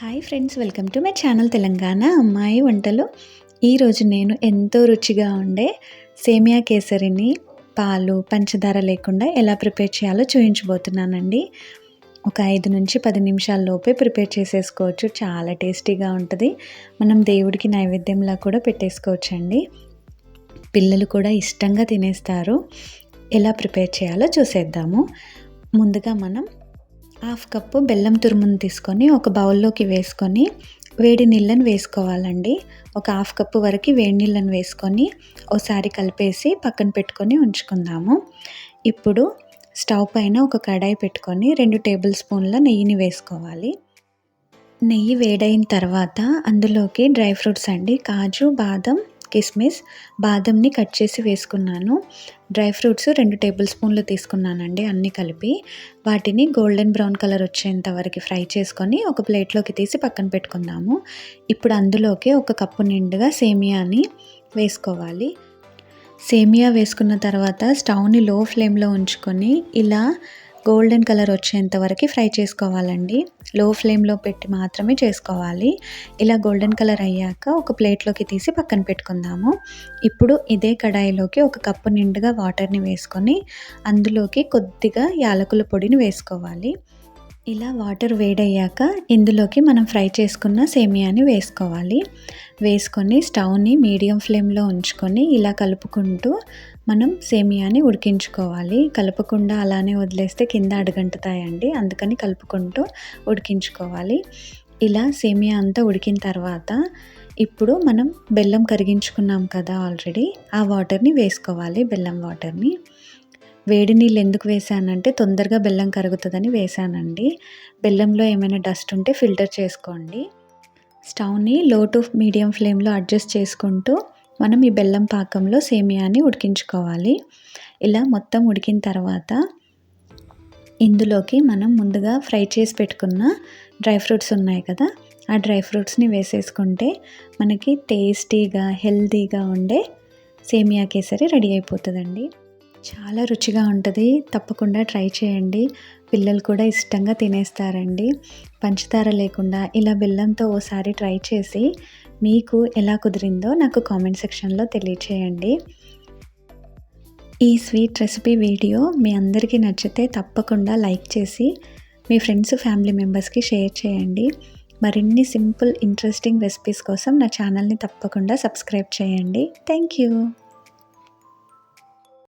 Hi friends welcome to my channel Telangana అమ్మాయి వంటలు. ఈరోజు నేను ఎంతో రుచిగా ఉండే సేమియా కేసరిని పాలు పంచదార లేకుండా ఎలా ప్రిపేర్ చేయాలో చూపించబోతున్నానండి ఒక ఐదు నుంచి పది నిమిషాల లోపే ప్రిపేర్ చేసేసుకోవచ్చు. చాలా టేస్టీగా ఉంటుంది. మనం దేవుడికి నైవేద్యంలా కూడా పెట్టేసుకోవచ్చండి. పిల్లలు కూడా ఇష్టంగా తినేస్తారు. ఎలా ప్రిపేర్ చేయాలో చూసేద్దాము. ముందుగా మనం హాఫ్ కప్పు బెల్లం తురుమును తీసుకొని ఒక బౌల్లోకి వేసుకొని వేడి నీళ్ళని వేసుకోవాలండి. ఒక హాఫ్ కప్పు వరకు వేడి నీళ్ళని వేసుకొని ఒకసారి కలిపేసి పక్కన పెట్టుకొని ఉంచుకుందాము. ఇప్పుడు స్టవ్ పైన ఒక కడాయి పెట్టుకొని రెండు టేబుల్ స్పూన్ల నెయ్యిని వేసుకోవాలి. నెయ్యి వేడైన తర్వాత అందులోకి డ్రై ఫ్రూట్స్ అండి. కాజు బాదం కిస్మిస్ బాదంని కట్ చేసి వేసుకున్నాను. డ్రై ఫ్రూట్స్ రెండు టేబుల్ స్పూన్లు తీసుకున్నానండి అన్నీ కలిపి. వాటిని గోల్డెన్ బ్రౌన్ కలర్ వచ్చేంత వరకు ఫ్రై చేసుకొని ఒక ప్లేట్లోకి తీసి పక్కన పెట్టుకుందాము. ఇప్పుడు అందులోకి ఒక కప్పు నిండుగా సేమియాని వేసుకోవాలి. సేమియా వేసుకున్న తర్వాత స్టవ్ని లో ఫ్లేమ్లో ఉంచుకొని ఇలా గోల్డెన్ కలర్ వచ్చేంత వరకు ఫ్రై చేసుకోవాలండి. లో ఫ్లేమ్లో పెట్టి మాత్రమే చేసుకోవాలి. ఇలా గోల్డెన్ కలర్ అయ్యాక ఒక ప్లేట్లోకి తీసి పక్కన పెట్టుకుందాము. ఇప్పుడు ఇదే కడాయిలోకి ఒక కప్పు నిండుగా వాటర్ని వేసుకొని అందులోకి కొద్దిగా యాలకుల పొడిని వేసుకోవాలి. ఇలా వాటర్ వేడయ్యాక ఇందులోకి మనం ఫ్రై చేసుకున్న సేమియాని వేసుకోవాలి. వేసుకొని స్టవ్ని మీడియం ఫ్లేమ్లో ఉంచుకొని ఇలా కలుపుకుంటూ మనం సేమియాని ఉడికించుకోవాలి. కలపకుండా అలానే వదిలేస్తే కింద అడుగంటుతాయండి. అందుకని కలుపుకుంటూ ఉడికించుకోవాలి. ఇలా సేమియా అంతా ఉడికిన తర్వాత ఇప్పుడు మనం బెల్లం కరిగించుకున్నాం కదా ఆల్రెడీ ఆ వాటర్ని వేసుకోవాలి బెల్లం వాటర్ని. వేడి నీళ్ళు ఎందుకు వేసానంటే తొందరగా బెల్లం కరుగుతుందని వేసానండి. బెల్లంలో ఏమైనా డస్ట్ ఉంటే ఫిల్టర్ చేసుకోండి. స్టవ్ని లో టు మీడియం ఫ్లేమ్లో అడ్జస్ట్ చేసుకుంటూ మనం ఈ బెల్లం పాకంలో సేమియాని ఉడికించుకోవాలి. ఇలా మొత్తం ఉడికిన తర్వాత ఇందులోకి మనం ముందుగా ఫ్రై చేసి పెట్టుకున్న డ్రై ఫ్రూట్స్ ఉన్నాయి కదా ఆ డ్రై ఫ్రూట్స్ని వేసేసుకుంటే మనకి టేస్టీగా హెల్తీగా ఉండే సేమియా కేసరి రెడీ అయిపోతుందండి. చాలా రుచిగా ఉంటుంది. తప్పకుండా ట్రై చేయండి. పిల్లలు కూడా ఇష్టంగా తినేస్తారండి. పంచదార లేకుండా ఇలా బెల్లంతో ఓసారి ట్రై చేసి మీకు ఎలా కుదిరిందో నాకు కామెంట్ సెక్షన్లో తెలియచేయండి. ఈ స్వీట్ రెసిపీ వీడియో మీ అందరికీ నచ్చితే తప్పకుండా లైక్ చేసి మీ ఫ్రెండ్స్ ఫ్యామిలీ మెంబర్స్కి షేర్ చేయండి. మరిన్ని సింపుల్ ఇంట్రెస్టింగ్ రెసిపీస్ కోసం నా ఛానల్ని తప్పకుండా సబ్స్క్రైబ్ చేయండి. Thank you